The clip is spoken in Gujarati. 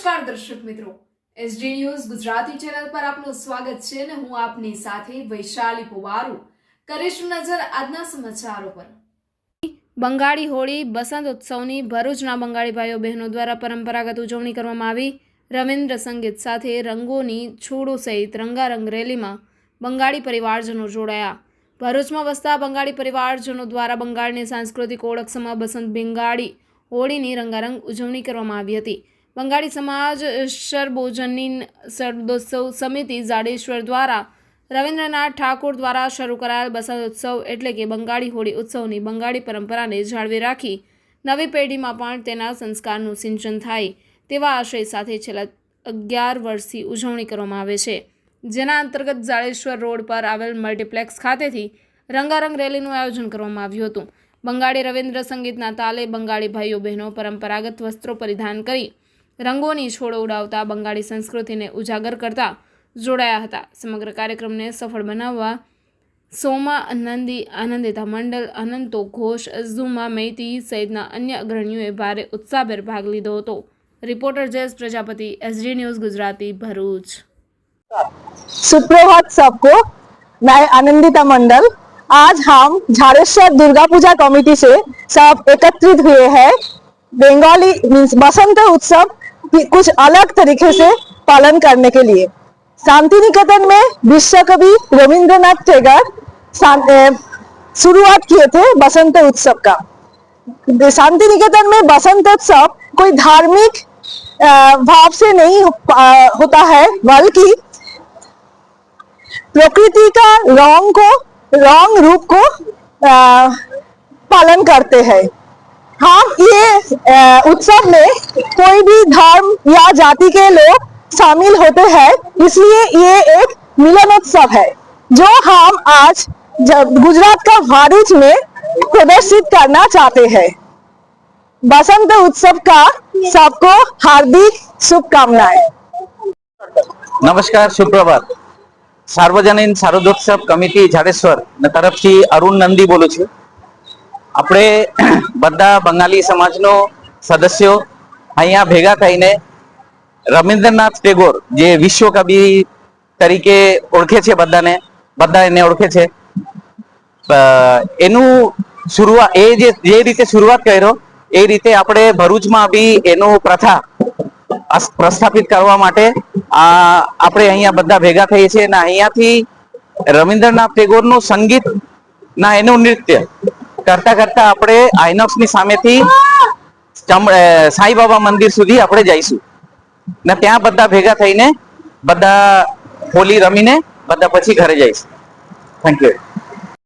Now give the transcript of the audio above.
નમસ્કાર દર્શક મિત્રો. એસડી ન્યૂઝ ગુજરાતી ચેનલ પર આપનું સ્વાગત છે અને હું આપની સાથે વૈશાલી પુવારુ. કરીશું નજર આજના સમાચારો પર. બંગાળી હોળી, બસંત ઉત્સવની ભરૂચના બંગાળી ભાઈઓ બહેનો દ્વારા પરંપરાગત ઉજવણી કરવામાં આવી. રવિન્દ્ર સંગીત સાથે રંગોની છોડો સહિત રંગારંગ રેલીમાં બંગાળી પરિવારજનો જોડાયા. ભરૂચમાં વસતા બંગાળી પરિવારજનો દ્વારા બંગાળની સાંસ્કૃતિક ઓળખ સમા બસંત, બંગાળી હોળીની રંગારંગ ઉજવણી કરવામાં આવી હતી. બંગાળી સમાજ શરબોજનની સરદોત્સવ સમિતિ, જાડેશ્વર દ્વારા, રવિન્દ્રનાથ ઠાકોર દ્વારા શરૂ કરાયેલ બસંત ઉત્સવ એટલે કે બંગાળી હોળી ઉત્સવની બંગાળી પરંપરાને જાળવી રાખી નવી પેઢીમાં પણ તેના સંસ્કારનું સિંચન થાય તેવા આશય સાથે છેલ્લા અગિયાર વર્ષથી ઉજવણી કરવામાં આવે છે. જેના અંતર્ગત જાડેશ્વર રોડ પર આવેલ મલ્ટીપ્લેક્સ ખાતેથી રંગારંગ રેલીનું આયોજન કરવામાં આવ્યું હતું. બંગાળી રવિન્દ્ર સંગીતના તાલે બંગાળી ભાઈઓ બહેનો પરંપરાગત વસ્ત્રો પરિધાન કરી રંગોની છોડો ઉડાવતા બંગાળી સંસ્કૃતિને ઉજાગર કરતા જોડાયા હતા સમગ્ર કાર્યક્રમને સફળ બનાવવા સોમા નંદી આનંદિતા મંડળ અનંતો ઘોષ ઝુમા મૈતી સહિતના અન્ય અગ્રણીઓએ ભારે ઉત્સાહભેર ભાગ લીધો હતો reporter Jayesh Prajapati SD news Gujarati Bharuch सुप्रभात सबको मैं आनंदिता मंडल आज हम झाड़ेश्वर दुर्गा पूजा कमेटी से सब एकत्रित हुए हैं बंगाली मीन्स बसंत उत्सव की कुछ अलग तरीके से पालन करने के लिए। शांति निकेतन में विश्व कवि रविंद्रनाथ टैगोर शुरुआत किए थे बसंत उत्सव का। शांति निकेतन में बसंत उत्सव कोई धार्मिक भाव से नहीं होता है, बल्कि प्रकृति का रंग को, रंग रूप को पालन करते हैं। हम ये आ, उत्सव में कोई भी धर्म या जाति के लोग शामिल होते हैं इसलिए ये एक मिलन उत्सव है जो हम आज जब गुजरात का भरूच में प्रदर्शित करना चाहते हैं बसंत उत्सव का सबको हार्दिक शुभकामनाएं નમસ્કાર સુપ્રભાત સાર્વજનિક શારદોત્સવ કમિટી જાડેશ્વર ને તરફથી અરુણ નંદી બોલું છું આપણે બધા બંગાળી સમાજનો સદસ્યો અહીંયા ભેગા થઈને રવિન્દ્રનાથ ટેગોર જે વિશ્વ કવિ તરીકે ઓળખે છે બધાને, બધા એને ઓળખે છે. એનું શરૂઆત એ જે જે રીતે શરૂઆત કર્યો, એ રીતે આપણે ભરૂચમાં બી એનું પ્રથા પ્રસ્થાપિત કરવા માટે આ, આપણે અહીંયા બધા ભેગા થઈએ છીએ અને અહીંયાથી રવિન્દ્રનાથ ટેગોરનું સંગીત ના એનું નૃત્ય કરતા કરતા આપણે આઈનોક્સની સામેથી સાંઈ બાબા મંદિર સુધી આપણે જઈશું. ને ત્યાં બધા ભેગા થઈને બધા હોલી રમીને બધા પછી ઘરે જઈશું. Thank you